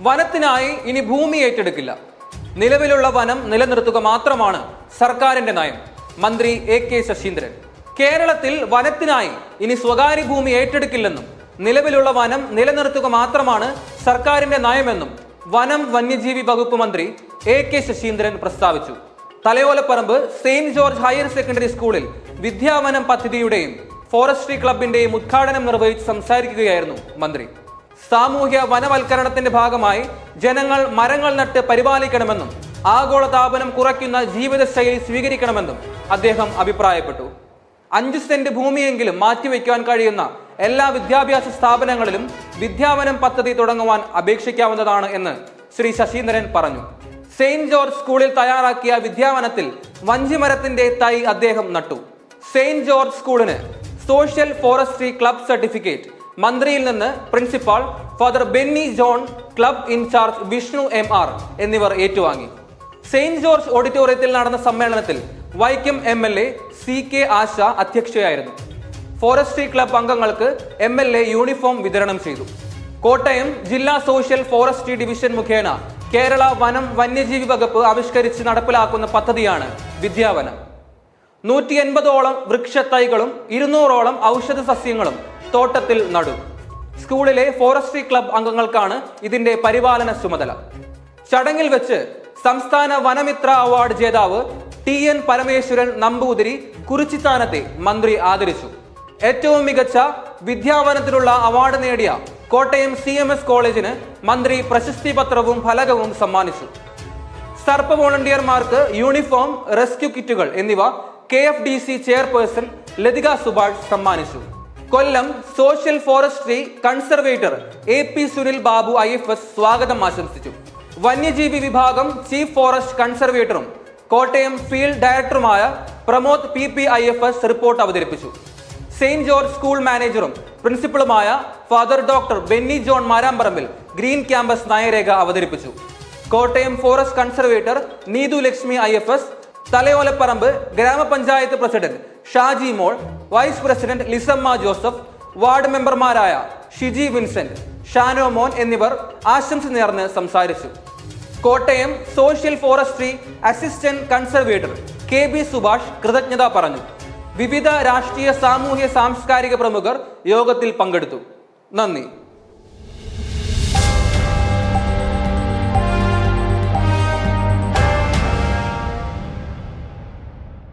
വനത്തിനായി ഇനി ഭൂമി ഏറ്റെടുക്കില്ല. നിലവിലുള്ള വനം നിലനിർത്തുക മാത്രമാണ് സർക്കാരിന്റെ നയം. മന്ത്രി എ കെ ശശീന്ദ്രൻ. കേരളത്തിൽ വനത്തിനായി ഇനി സ്വകാര്യ ഭൂമി ഏറ്റെടുക്കില്ലെന്നും നിലവിലുള്ള വനം നിലനിർത്തുക മാത്രമാണ് സർക്കാരിന്റെ നയമെന്നും വനം വന്യജീവി വകുപ്പ് മന്ത്രി എ കെ ശശീന്ദ്രൻ പ്രസ്താവിച്ചു. Thalayolaparambu saint George higher secondary സ്കൂളിൽ വിദ്യാവനം പദ്ധതിയുടെയും ഫോറസ്ട്രി ക്ലബിന്റെയും ഉദ്ഘാടനം നിർവഹിച്ച് സംസാരിക്കുകയായിരുന്നു മന്ത്രി. സാമൂഹ്യ വനവൽക്കരണത്തിന്റെ ഭാഗമായി ജനങ്ങൾ മരങ്ങൾ നട്ട് പരിപാലിക്കണമെന്നും ആഗോള താപനം കുറയ്ക്കുന്ന ജീവിതശൈലി സ്വീകരിക്കണമെന്നും അദ്ദേഹം അഭിപ്രായപ്പെട്ടു. അഞ്ച് സെന്റ് ഭൂമിയെങ്കിലും മാറ്റിവെക്കാൻ കഴിയുന്ന എല്ലാ വിദ്യാഭ്യാസ സ്ഥാപനങ്ങളിലും വിദ്യാവനം പദ്ധതി തുടങ്ങുവാൻ അപേക്ഷിക്കാവുന്നതാണ് എന്ന് ശ്രീ ശശീന്ദ്രൻ പറഞ്ഞു. സെയിന്റ് ജോർജ് സ്കൂളിൽ തയ്യാറാക്കിയ വിദ്യാവനത്തിൽ വഞ്ചിമരത്തിന്റെ തൈ അദ്ദേഹം നട്ടു. സെയിന്റ് ജോർജ് സ്കൂളിന് സോഷ്യൽ ഫോറസ്ട്രി ക്ലബ് സർട്ടിഫിക്കറ്റ് മന്ത്രിയിൽ നിന്ന് principal father Benny John club incharge Vishnu M R എന്നിവർ ഏറ്റുവാങ്ങി. സെയിന്റ് ജോർജ് ഓഡിറ്റോറിയത്തിൽ നടന്ന സമ്മേളനത്തിൽ Vaikom M L A C K Asha അധ്യക്ഷയായിരുന്നു. Forestry club അംഗങ്ങൾക്ക് എം എൽ എ യൂണിഫോം വിതരണം ചെയ്തു. കോട്ടയം ജില്ലാ സോഷ്യൽ ഫോറസ്ട്രി ഡിവിഷൻ മുഖേന കേരള വനം വന്യജീവി വകുപ്പ് ആവിഷ്കരിച്ച് നടപ്പിലാക്കുന്ന പദ്ധതിയാണ് വിദ്യാവനം. നൂറ്റി എൺപതോളം വൃക്ഷത്തൈകളും ഇരുന്നൂറോളം ഔഷധ സസ്യങ്ങളും തോട്ടത്തിൽ നടും. സ്കൂളിലെ ഫോറസ്ട്രി ക്ലബ് അംഗങ്ങൾക്കാണ് ഇതിന്റെ പരിപാലന ചുമതല. ചടങ്ങിൽ വെച്ച് സംസ്ഥാന വനമിത്ര അവാർഡ് ജേതാവ് ടി എൻ പരമേശ്വരൻ നമ്പൂതിരി കുറിച്ചിത്താനത്തെ മന്ത്രി ആദരിച്ചു. ഏറ്റവും മികച്ച വിദ്യാവനത്തിനുള്ള അവാർഡ് നേടിയ കോട്ടയം സി എം എസ് കോളേജിന് മന്ത്രി പ്രശസ്തി പത്രവും ഫലകവും സമ്മാനിച്ചു. സർപ്പ വോളണ്ടിയർമാർക്ക് യൂണിഫോം റെസ്ക്യൂ കിറ്റുകൾ എന്നിവ K F D C chairperson Lathika Subhash സമ്മാനിച്ചു. Kollam social forestry conservator A P Sunil Babu I F S സ്വാഗതം ആശംസിച്ചു. വന്യജീവി വിഭാഗം ചീഫ് ഫോറസ്റ്റ് കൺസർവേറ്ററും കോട്ടയം ഫീൽഡ് ഡയറക്ടറുമായ Pramod P P I F S report അവതരിപ്പിച്ചു. സെയിന്റ് ജോർജ് സ്കൂൾ മാനേജറും പ്രിൻസിപ്പളുമായ father doctor Benny John Marambarambil green campus നയരേഖ അവതരിപ്പിച്ചു. Kottayam forest conservator Neethu Lakshmi I F S Thalayolaparambu ഗ്രാമപഞ്ചായത്ത് president Shajimol vice president Lissamma Joseph ward മെമ്പർമാരായ Shiji Vincent ഷാനോ മോൻ എന്നിവർ ആശംസ നേർന്ന് സംസാരിച്ചു. Kottayam social forestry assistant conservator K B Subhash കൃതജ്ഞത പറഞ്ഞു. വിവിധ രാഷ്ട്രീയ സാമൂഹ്യ സാംസ്കാരിക പ്രമുഖർ യോഗത്തിൽ പങ്കെടുത്തു. നന്ദി.